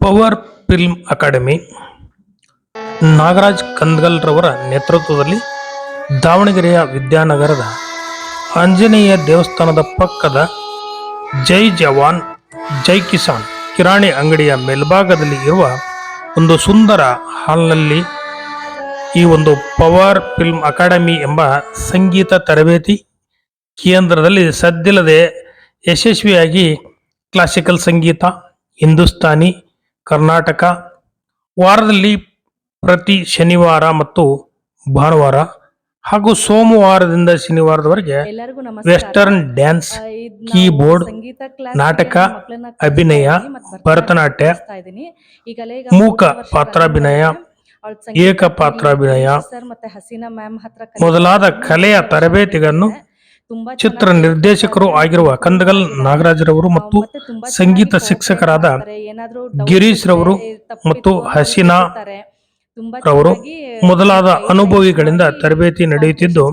Power film academy, Nagaraj ಕಂದ್ಗಲ್ರವರ ನೇತೃತ್ವದಲ್ಲಿ ದಾವಣಗೆರೆಯ ವಿದ್ಯಾನಗರದ ಆಂಜನೇಯ ದೇವಸ್ಥಾನದ ಪಕ್ಕದ ಜೈ ಜವಾನ್, ಜೈ ಕಿಸಾನ್ ಕಿರಾಣಿ ಅಂಗಡಿಯ ಮೇಲ್ಭಾಗದಲ್ಲಿ ಇರುವ ಒಂದು ಸುಂದರ ಹಾಲ್ನಲ್ಲಿ ಈ ಒಂದು ಪವರ್ ಫಿಲ್ಮ್ ಅಕಾಡೆಮಿ ಎಂಬ ಸಂಗೀತ ತರಬೇತಿ ಕೇಂದ್ರದಲ್ಲಿ ಸದ್ದಿಲ್ಲದೆ ಯಶಸ್ವಿಯಾಗಿ ಕ್ಲಾಸಿಕಲ್ ಸಂಗೀತ, ಹಿಂದೂಸ್ತಾನಿ ಕರ್ನಾಟಕ ವಾರದಲ್ಲಿ ಪ್ರತಿ ಶನಿವಾರ ಮತ್ತು ಭಾನುವಾರ ಹಾಗೂ ಸೋಮವಾರದಿಂದ ಶನಿವಾರದವರೆಗೆ ವೆಸ್ಟರ್ನ್ ಡ್ಯಾನ್ಸ್ ಕೀಬೋರ್ಡ್, ನಾಟಕ, ಅಭಿನಯ, ಭರತನಾಟ್ಯ, ಮೂಕ ಪಾತ್ರಾಭಿನಯ, ಏಕ ಪಾತ್ರಾಭಿನಯ, ಸರ್ ಮತ್ತೆ ಹಸೀನಾ ಮ್ಯಾಮ್ ಹತ್ರ ಮೊದಲಾದ. ಕಲೆಯ ತರಬೇತಿಗಳನ್ನು ತುಂಬಾ ಚಿತ್ರ ನಿರ್ದೇಶಕರು ಆಗಿರುವ. ಕಂದಗಲ್ ನಾಗರಾಜರವರು ಮತ್ತು ಸಂಗೀತ ಶಿಕ್ಷಕರಾದ. ಏನಾದ್ರೂ ಗಿರೀಶ್ ರವರು ಮತ್ತು ಹಸೀನಾ. ತುಂಬಾ ರವರು ಮೊದಲಾದ ಅನುಭವಿಗಳಿಂದ ತರಬೇತಿ ನಡೆಯುತ್ತಿದ್ದು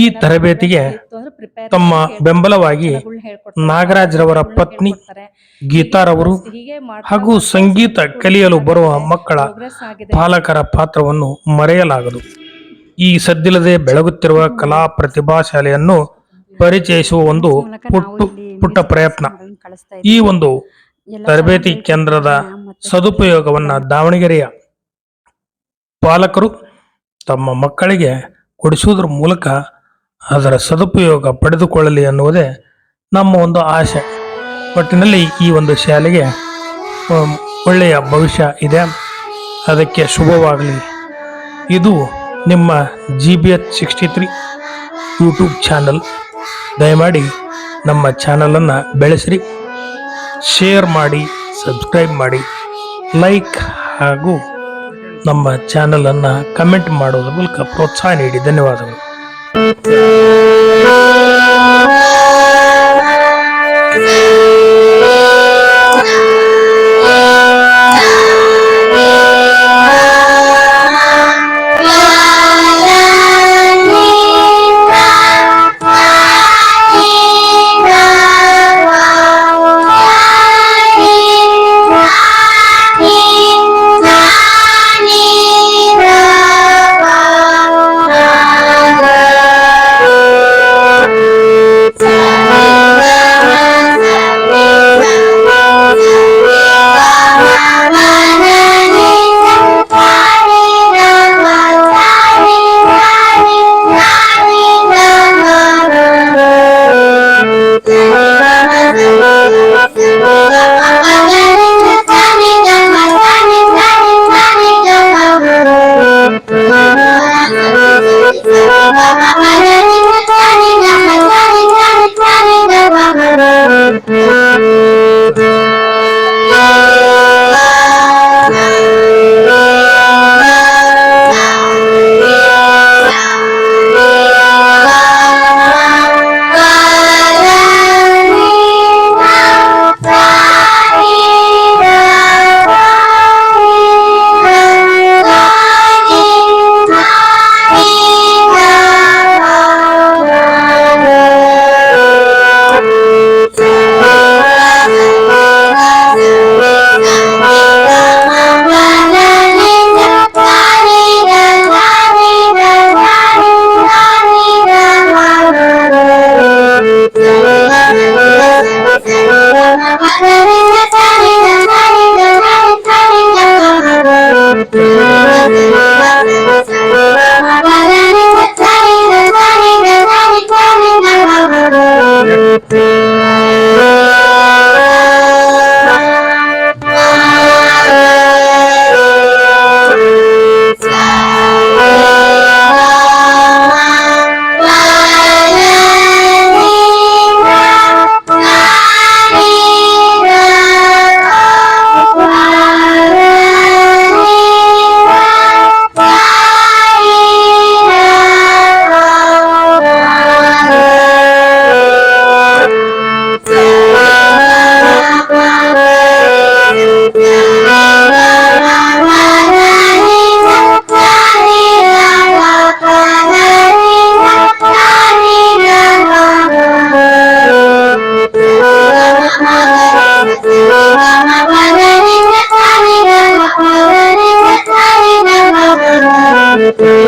ಈ ತರಬೇತಿಗೆ ತಮ್ಮ ಬೆಂಬಲವಾಗಿ ನಾಗರಾಜ್ ರವರ ಪತ್ನಿ. ಗೀತಾರವರು ಹಾಗೂ ಸಂಗೀತ ಕಲಿಯಲು ಬರುವ ಮಕ್ಕಳ ಪಾಲಕರ ಪಾತ್ರವನ್ನು ಮರೆಯಲಾಗದು ಈ ಸದ್ದಿಲ್ಲದೆ ಬೆಳಗುತ್ತಿರುವ ಕಲಾ ಪ್ರತಿಭಾ ಶಾಲೆಯನ್ನು ಪರಿಚಯಿಸುವ ಒಂದು ಪುಟ್ಟು ಪುಟ್ಟ ಪ್ರಯತ್ನ. ಈ ಒಂದು ತರಬೇತಿ ಕೇಂದ್ರದ ಸದುಪಯೋಗವನ್ನು ದಾವಣಗೆರೆಯ ಪಾಲಕರು ತಮ್ಮ ಮಕ್ಕಳಿಗೆ ಕೊಡಿಸುವುದರ ಮೂಲಕ ಅದರ ಸದುಪಯೋಗ ಪಡೆದುಕೊಳ್ಳಲಿ ಅನ್ನುವುದೇ ನಮ್ಮ ಒಂದು ಆಶೆ. ಒಟ್ಟಿನಲ್ಲಿ ಈ ಒಂದು ಶಾಲೆಗೆ ಒಳ್ಳೆಯ ಭವಿಷ್ಯ ಇದೆ. ಅದಕ್ಕೆ ಶುಭವಾಗಲಿ. ಇದು ನಿಮ್ಮ G B H sixty three YouTube channel ದಯಮಾಡಿ ನಮ್ಮ ಚಾನಲನ್ನು ಬೆಳೆಸಿರಿ, ಶೇರ್ ಮಾಡಿ, ಸಬ್ಸ್ಕ್ರೈಬ್ ಮಾಡಿ, ಲೈಕ್ ಹಾಗೂ ನಮ್ಮ ಚಾನಲನ್ನು ಕಮೆಂಟ್ ಮಾಡೋದ್ರ ಮೂಲಕ ಪ್ರೋತ್ಸಾಹ ನೀಡಿ. ಧನ್ಯವಾದಗಳು. Thank you.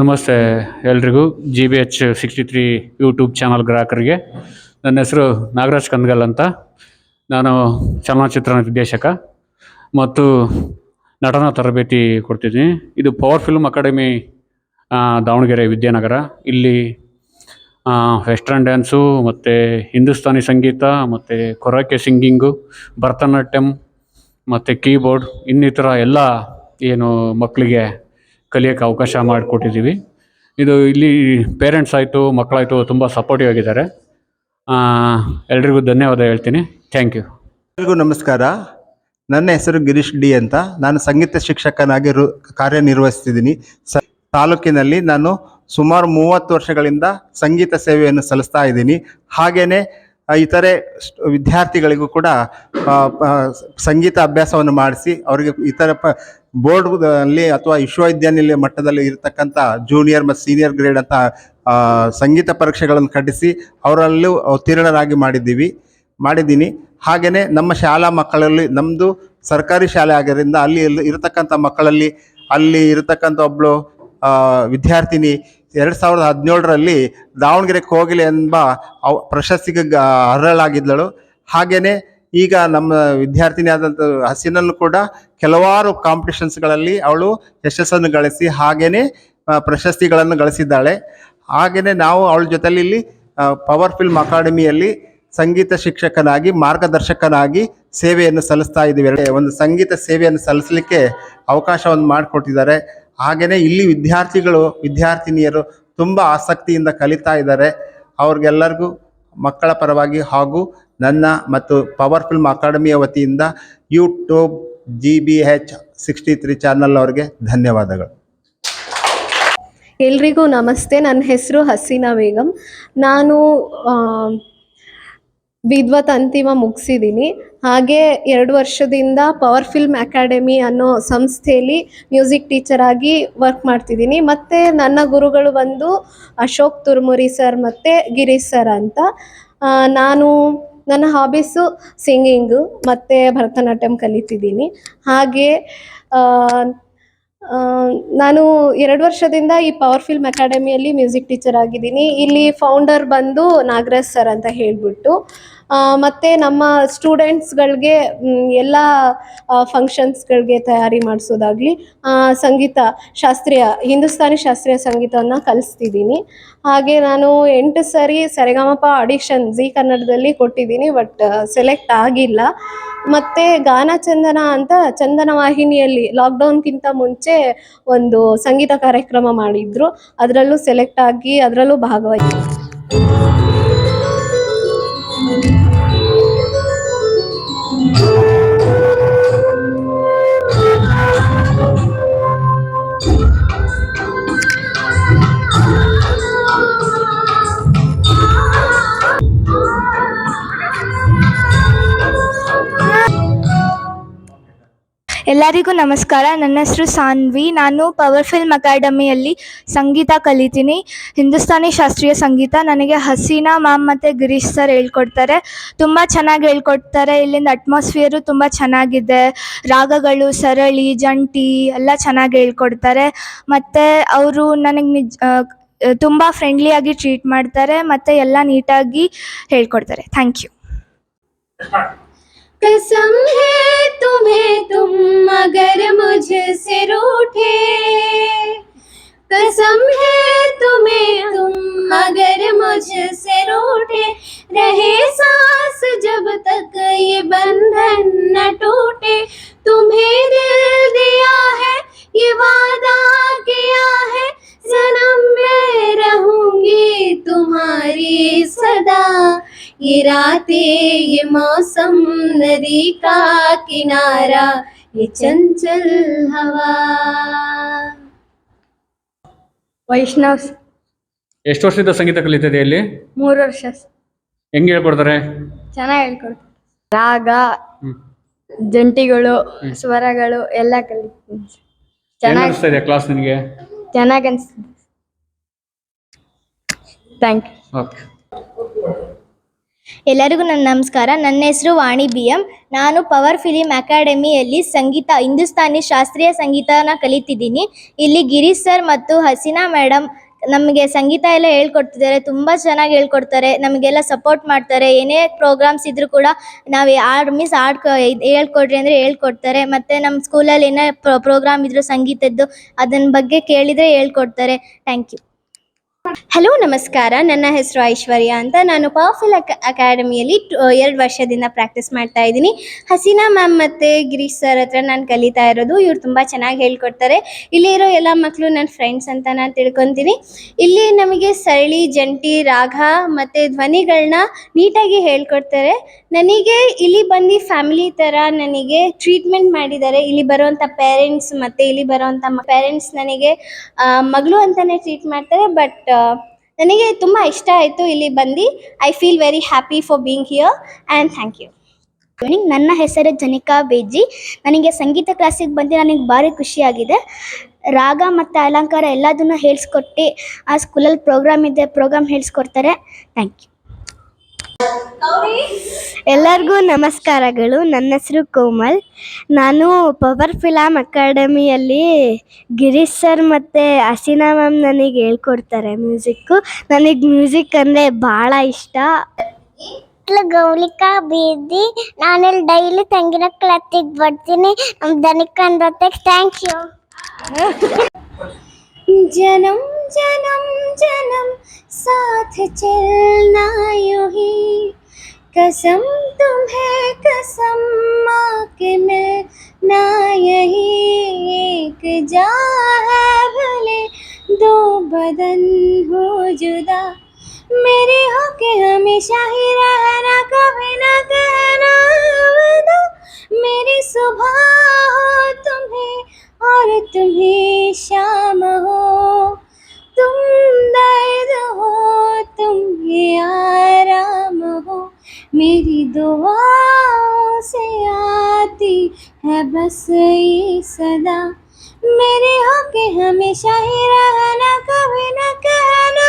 ನಮಸ್ತೆ ಎಲ್ರಿಗೂ G B H sixty three YouTube channel ಗ್ರಾಹಕರಿಗೆ. ನನ್ನ ಹೆಸರು ನಾಗರಾಜ್ ಕಂದ್ಗಲ್ ಅಂತ. ನಾನು ಚಲನಚಿತ್ರ ನಿರ್ದೇಶಕ ಮತ್ತು ನಟನ ತರಬೇತಿ ಕೊಡ್ತಿದ್ದೀನಿ. ಇದು power film academy Davanagere Vidyanagar. ಇಲ್ಲಿ ವೆಸ್ಟರ್ನ್ ಡ್ಯಾನ್ಸು ಮತ್ತು ಹಿಂದೂಸ್ತಾನಿ ಸಂಗೀತ, ಮತ್ತು ಕೊರಕೆ ಸಿಂಗಿಂಗು ಭರತನಾಟ್ಯಂ, ಮತ್ತು ಕೀಬೋರ್ಡ್ ಇನ್ನಿತರ ಎಲ್ಲ ಏನು ಮಕ್ಕಳಿಗೆ ಕಲಿಯೋಕ್ಕೆ ಅವಕಾಶ ಮಾಡಿಕೊಟ್ಟಿದ್ದೀವಿ. ಇದು ಇಲ್ಲಿ ಪೇರೆಂಟ್ಸ್ ಆಯಿತು, ಮಕ್ಕಳಾಯಿತು ತುಂಬ ಸಪೋರ್ಟಿವ್ ಆಗಿದ್ದಾರೆ. ಎಲ್ರಿಗೂ ಧನ್ಯವಾದ ಹೇಳ್ತೀನಿ. ಥ್ಯಾಂಕ್ ಯು ಎಲ್ರಿಗೂ ನಮಸ್ಕಾರ. ನನ್ನ ಹೆಸರು ಗಿರೀಶ್ ಡಿ ಅಂತ. ನಾನು ಸಂಗೀತ ಶಿಕ್ಷಕನಾಗಿ ರು, ಕಾರ್ಯನಿರ್ವಹಿಸ್ತಿದ್ದೀನಿ. ಸ, ತಾಲೂಕಿನಲ್ಲಿ ನಾನು ಸುಮಾರು ಮೂವತ್ತು ವರ್ಷಗಳಿಂದ ಸಂಗೀತ ಸೇವೆಯನ್ನು ಸಲ್ಲಿಸ್ತಾ ಇದ್ದೀನಿ. ಹಾಗೆಯೇ ಇತರೆ ವಿದ್ಯಾರ್ಥಿಗಳಿಗೂ ಕೂಡ ಸಂಗೀತ ಅಭ್ಯಾಸವನ್ನು ಮಾಡಿಸಿ, ಅವರಿಗೆ ಇತರ ಪ ಬೋರ್ಡ್ನಲ್ಲಿ ಅಥವಾ ವಿಶ್ವವಿದ್ಯಾನಿಲಯ ಮಟ್ಟದಲ್ಲಿ ಇರತಕ್ಕಂಥ ಜೂನಿಯರ್ ಮತ್ತು ಸೀನಿಯರ್ ಗ್ರೇಡ್ ಅಂತ ಸಂಗೀತ ಪರೀಕ್ಷೆಗಳನ್ನು ಕಟ್ಟಿಸಿ ಅವರಲ್ಲೂ ಉತ್ತೀರ್ಣರಾಗಿ ಮಾಡಿದ್ದೀವಿ, ಮಾಡಿದ್ದೀನಿ. ಹಾಗೆಯೇ ನಮ್ಮ ಶಾಲಾ ಮಕ್ಕಳಲ್ಲಿ ನಮ್ಮದು ಸರ್ಕಾರಿ ಶಾಲೆ ಆಗಿರೋದ್ರಿಂದ ಅಲ್ಲಿ ಇರತಕ್ಕಂಥ ಮಕ್ಕಳಲ್ಲಿ, ಅಲ್ಲಿ ಇರತಕ್ಕಂಥ ಒಬ್ಬಳು ವಿದ್ಯಾರ್ಥಿನಿ ಎರಡು ಸಾವಿರದ ಹದಿನೇಳರಲ್ಲಿ ದಾವಣಗೆರೆ ಕೋಗಿಲೆ ಎಂಬ ಅವ, ಪ್ರಶಸ್ತಿಗೆ ಅರ್ಹಳಾಗಿದ್ದಳು. ಹಾಗೆಯೇ ಈಗ ನಮ್ಮ ವಿದ್ಯಾರ್ಥಿನಿ ಆದಂಥ ಹಸಿನಲ್ಲೂ ಕೂಡ ಕೆಲವಾರು ಕಾಂಪಿಟೇಷನ್ಸ್ಗಳಲ್ಲಿ ಅವಳು ಯಶಸ್ಸನ್ನು ಗಳಿಸಿ ಹಾಗೆಯೇ ಪ್ರಶಸ್ತಿಗಳನ್ನು ಗಳಿಸಿದ್ದಾಳೆ. ಹಾಗೆಯೇ ನಾವು ಅವಳ ಜೊತೆಲಿ ಇಲ್ಲಿ ಪವರ್ ಫಿಲ್ಮ್ ಅಕಾಡೆಮಿಯಲ್ಲಿ ಸಂಗೀತ ಶಿಕ್ಷಕನಾಗಿ, ಮಾರ್ಗದರ್ಶಕನಾಗಿ ಸೇವೆಯನ್ನು ಸಲ್ಲಿಸ್ತಾ ಇದ್ದೀವಿ. ಒಂದು ಸಂಗೀತ ಸೇವೆಯನ್ನು ಸಲ್ಲಿಸಲಿಕ್ಕೆ ಅವಕಾಶವನ್ನು ಮಾಡಿಕೊಟ್ಟಿದ್ದಾರೆ. ಹಾಗೆಯೇ ಇಲ್ಲಿ ವಿದ್ಯಾರ್ಥಿಗಳು, ವಿದ್ಯಾರ್ಥಿನಿಯರು ತುಂಬ ಆಸಕ್ತಿಯಿಂದ ಕಲಿತಾ ಇದ್ದಾರೆ. ಅವ್ರಿಗೆಲ್ಲರಿಗೂ ಮಕ್ಕಳ ಪರವಾಗಿ ಹಾಗೂ ನನ್ನ ಮತ್ತು ಪವರ್ ಫಿಲ್ಮ್ ಅಕಾಡೆಮಿಯ ವತಿಯಿಂದ YouTube G B H sixty three channel ಅವರಿಗೆ ಧನ್ಯವಾದಗಳು. ಎಲ್ರಿಗೂ ನಮಸ್ತೆ. ನನ್ನ ಹೆಸರು ಹಸೀನಾ ಬೇಗಂ. ನಾನು ವಿದ್ವತ್ ಅಂತಿಮ ಮುಗಿಸಿದ್ದೀನಿ ಹಾಗೆ ಎರಡು ವರ್ಷದಿಂದ ಪವರ್ ಫಿಲ್ಮ್ ಅಕಾಡೆಮಿ ಅನ್ನೋ ಸಂಸ್ಥೆಯಲ್ಲಿ ಮ್ಯೂಸಿಕ್ ಟೀಚರ್ ಆಗಿ ವರ್ಕ್ ಮಾಡ್ತಿದ್ದೀನಿ ಮತ್ತು ನನ್ನ ಗುರುಗಳು ಬಂದು ಅಶೋಕ್ ತುರ್ಮುರಿ ಸರ್ ಮತ್ತು ಗಿರೀಶ್ ಸರ್ ಅಂತ. ನಾನು ನನ್ನ ಹಾಬೀಸು ಸಿಂಗಿಂಗು ಮತ್ತು ಭರತನಾಟ್ಯಂ ಕಲಿತಿದ್ದೀನಿ ಹಾಗೆ ನಾನು ಎರಡು ವರ್ಷದಿಂದ ಈ ಪವರ್ ಫಿಲ್ಮ್ ಅಕಾಡೆಮಿಯಲ್ಲಿ ಮ್ಯೂಸಿಕ್ ಟೀಚರ್ ಆಗಿದ್ದೀನಿ. ಇಲ್ಲಿ ಫೌಂಡರ್ ಬಂದು ನಾಗರಾಜ್ ಸರ್ ಅಂತ ಹೇಳಿಬಿಟ್ಟು ಮತ್ತು ನಮ್ಮ ಸ್ಟೂಡೆಂಟ್ಸ್ಗಳಿಗೆ ಎಲ್ಲ ಫಂಕ್ಷನ್ಸ್ಗಳಿಗೆ ತಯಾರಿ ಮಾಡಿಸೋದಾಗಲಿ ಸಂಗೀತ, ಶಾಸ್ತ್ರೀಯ, ಹಿಂದೂಸ್ತಾನಿ ಶಾಸ್ತ್ರೀಯ ಸಂಗೀತವನ್ನು ಕಲಿಸ್ತಿದ್ದೀನಿ. ಹಾಗೆ ನಾನು ಎಂಟು ಸರಿ ಸರಿಗಮಪ ಆಡಿಷನ್ ಜಿ ಕನ್ನಡದಲ್ಲಿ ಕೊಟ್ಟಿದ್ದೀನಿ ಬಟ್ ಸೆಲೆಕ್ಟ್ ಆಗಿಲ್ಲ. ಮತ್ತು ಗಾನ ಚಂದನ ಅಂತ ಚಂದನ ವಾಹಿನಿಯಲ್ಲಿ ಲಾಕ್ಡೌನ್ಗಿಂತ ಮುಂಚೆ ಒಂದು ಸಂಗೀತ ಕಾರ್ಯಕ್ರಮ ಮಾಡಿದ್ರು. ಅದರಲ್ಲೂ ಸೆಲೆಕ್ಟ್ ಆಗಿ ಅದರಲ್ಲೂ ಭಾಗವಹಿಸಿ ಎಲ್ಲರಿಗೂ ನಮಸ್ಕಾರ. ನನ್ನ ಹೆಸರು ಸಾನ್ವಿ. ನಾನು ಪವರ್ ಫಿಲ್ಮ್ ಅಕಾಡೆಮಿಯಲ್ಲಿ ಸಂಗೀತ ಕಲಿತೀನಿ. ಹಿಂದೂಸ್ತಾನಿ ಶಾಸ್ತ್ರೀಯ ಸಂಗೀತ. ನನಗೆ ಹಸೀನಾ ಮ್ಯಾಮ್ ಮತ್ತು ಗಿರೀಶ್ ಸರ್ ಹೇಳ್ಕೊಡ್ತಾರೆ. ತುಂಬ ಚೆನ್ನಾಗಿ ಹೇಳ್ಕೊಡ್ತಾರೆ. ಇಲ್ಲಿಂದ ಅಟ್ಮಾಸ್ಫಿಯರು ತುಂಬ ಚೆನ್ನಾಗಿದೆ. ರಾಗಗಳು, ಸರಳಿ, ಜಂಟಿ ಎಲ್ಲ ಚೆನ್ನಾಗಿ ಹೇಳ್ಕೊಡ್ತಾರೆ. ಮತ್ತು ಅವರು ನನಗೆ ನಿಜ ತುಂಬ ಫ್ರೆಂಡ್ಲಿಯಾಗಿ ಟ್ರೀಟ್ ಮಾಡ್ತಾರೆ. ಮತ್ತು ಎಲ್ಲ ನೀಟಾಗಿ ಹೇಳ್ಕೊಡ್ತಾರೆ. ಥ್ಯಾಂಕ್ ಯು कसम है तुम्हें तुम मगर मुझसे रूठे। कसम है तुम्हें तुम मगर मुझसे रूठे। रहे सांस जब तक ये बंधन न टूटे। तुम्हें दिल दिया है, ये वादा किया है। सनम मैं रहूँगी तुम्हारी सदा। ये रातें ये मौसम नदी का किनारा ये चंचल हवा ವೈಷ್ಣವ್ ಎಷ್ಟು ವರ್ಷದಿಂದ ಸಂಗೀತ ಕಲಿತಿದೆ ಇಲ್ಲಿ ಮೂರು ವರ್ಷ ಹೆಂಗೆ ಹೇಳ್ಕೊಡ್ತಾರೆ ಚೆನ್ನಾಗಿ ಹೇಳ್ಕೊಡ್ತಾರೆ ರಾಗ ಹ್ಮ್. ಜಂಟಿಗಳು ಸ್ವರಗಳು ಎಲ್ಲ ಕಲಿತೀನಿ ಹೆಂಗ್ ಚೆನ್ನಾಗಿ ಅನಿಸ್ತಾ ಇದೆ ಕ್ಲಾಸ್ ನಿನಗೆ ಚೆನ್ನಾಗಿ ಅನಿಸ್ತದೆ ಥ್ಯಾಂಕ್ ಯು ಓಕೆ ಎಲ್ಲರಿಗೂ ನನ್ನ ನಮಸ್ಕಾರ. ನನ್ನ ಹೆಸರು ವಾಣಿ ಬಿ ಎಂ ನಾನು ಪವರ್ ಫಿಲಿಂ ಅಕಾಡೆಮಿಯಲ್ಲಿ ಸಂಗೀತ, ಹಿಂದೂಸ್ತಾನಿ ಶಾಸ್ತ್ರೀಯ ಸಂಗೀತನ ಕಲಿತಿದ್ದೀನಿ. ಇಲ್ಲಿ ಗಿರೀಶ್ ಸರ್ ಮತ್ತು ಹಸೀನಾ ಮೇಡಮ್ ನಮಗೆ ಸಂಗೀತ ಎಲ್ಲ ಹೇಳ್ಕೊಡ್ತಿದ್ದಾರೆ. ತುಂಬ ಚೆನ್ನಾಗಿ ಹೇಳ್ಕೊಡ್ತಾರೆ. ನಮಗೆಲ್ಲ ಸಪೋರ್ಟ್ ಮಾಡ್ತಾರೆ. ಏನೇ ಪ್ರೋಗ್ರಾಮ್ಸ್ ಇದ್ರೂ ಕೂಡ ನಾವು ಹಾಡು ಮಿಸ್ ಆಡ್ ಹೇಳ್ಕೊಡ್ರಿ ಅಂದರೆ ಹೇಳ್ಕೊಡ್ತಾರೆ. ಮತ್ತು ನಮ್ಮ ಸ್ಕೂಲಲ್ಲಿ ಏನೇ ಪ್ರೋಗ್ರಾಮ್ ಇದ್ರೂ ಸಂಗೀತದ್ದು ಅದನ್ನ ಬಗ್ಗೆ ಕೇಳಿದರೆ ಹೇಳ್ಕೊಡ್ತಾರೆ. Thank you. ಹಲೋ ನಮಸ್ಕಾರ. ನನ್ನ ಹೆಸರು ಐಶ್ವರ್ಯ ಅಂತ. ನಾನು ಪವರ್ಫುಲ್ ಅಕ ಅಕಾಡೆಮಿಯಲ್ಲಿ ಎರಡು ವರ್ಷದಿಂದ ಪ್ರಾಕ್ಟೀಸ್ ಮಾಡ್ತಾ ಇದ್ದೀನಿ. ಹಸೀನಾ ಮ್ಯಾಮ್ ಮತ್ತು ಗಿರೀಶ್ ಸರ್ ಹತ್ರ ನಾನು ಕಲಿತಾ ಇರೋದು. ಇವ್ರು ತುಂಬ ಚೆನ್ನಾಗಿ ಹೇಳ್ಕೊಡ್ತಾರೆ. ಇಲ್ಲಿರೋ ಎಲ್ಲ ಮಕ್ಕಳು ನನ್ನ ಫ್ರೆಂಡ್ಸ್ ಅಂತ ನಾನು ತಿಳ್ಕೊತೀನಿ. ಇಲ್ಲಿ ನಮಗೆ ಸರಳಿ, ಜಂಟಿ ರಾಗ ಮತ್ತು ಧ್ವನಿಗಳನ್ನ ನೀಟಾಗಿ ಹೇಳ್ಕೊಡ್ತಾರೆ. ನನಗೆ ಇಲ್ಲಿ ಬಂದು ಫ್ಯಾಮಿಲಿ ಥರ ನನಗೆ ಟ್ರೀಟ್ಮೆಂಟ್ ಮಾಡಿದ್ದಾರೆ. ಇಲ್ಲಿ ಬರುವಂಥ ಪೇರೆಂಟ್ಸ್ ಮತ್ತು ಇಲ್ಲಿ ಬರುವಂಥ ಪೇರೆಂಟ್ಸ್ ನನಗೆ ಮಗಳು ಅಂತಲೇ ಟ್ರೀಟ್ ಮಾಡ್ತಾರೆ. ಬಟ್ ನನಗೆ ತುಂಬ ಇಷ್ಟ ಆಯಿತು ಇಲ್ಲಿ ಬಂದು. I feel very happy for being here and thank you ನನ್ನ ಹೆಸರು ಜನಿಕಾ ಬೇಜಿ. ನನಗೆ ಸಂಗೀತ ಕ್ಲಾಸಿಗೆ ಬಂದು ನನಗೆ ಭಾರಿ ಖುಷಿಯಾಗಿದೆ ರಾಗ ಮತ್ತು ಅಲಂಕಾರ ಎಲ್ಲದನ್ನು ಹೇಳಿಸ್ಕೊಟ್ಟು, ಆ ಸ್ಕೂಲಲ್ಲಿ ಪ್ರೋಗ್ರಾಮ್ ಇದೆ ಪ್ರೋಗ್ರಾಮ್ ಹೇಳಿಸ್ಕೊಡ್ತಾರೆ. ಥ್ಯಾಂಕ್ ಯು ಎಲ್ಲರಿಗೂ ನಮಸ್ಕಾರಗಳು. ನನ್ನ ಹೆಸರು ಕೋಮಲ್. ನಾನು ಪವರ್ ಫಿಲಮ್ ಅಕಾಡೆಮಿಯಲ್ಲಿ ಗಿರೀಶ್ ಸರ್ ಮತ್ತು ಹಸೀನಾ ಮ್ಯಾಮ್ ನನಗೆ ಹೇಳ್ಕೊಡ್ತಾರೆ ಮ್ಯೂಸಿಕ್ಕು. ನನಗೆ ಮ್ಯೂಸಿಕ್ ಅಂದರೆ ಭಾಳ ಇಷ್ಟ. ಗೌಲಿಕಾ ಬೀದಿ. ನಾನಿಲ್ಲಿ ಡೈಲಿ ತೆಂಗಿನ ಕ್ಲತ್ತಿಗೆ ಬರ್ತೀನಿ. ನಮ್ಮ ದನಿಕಂದತ್ತೆ ಥ್ಯಾಂಕ್ ಯು ಜನಂ जन्म जन्म साथ चलना यूँ ही। कसम तुम्हें, कसम माँ के मिलना यही एक जा है। भले दो बदन हो जुदा, मेरे होके हमेशा ही रहना, कभी ना कहना अलविदा मेरी सुबह हो तुम्हें और तुम्हें शाम हो। तुम दर्द हो, तुम ही आराम हो, मेरी दुआओं से आती है बस ये सदा। मेरे होके हमेशा ही रहना, कभी ना कहना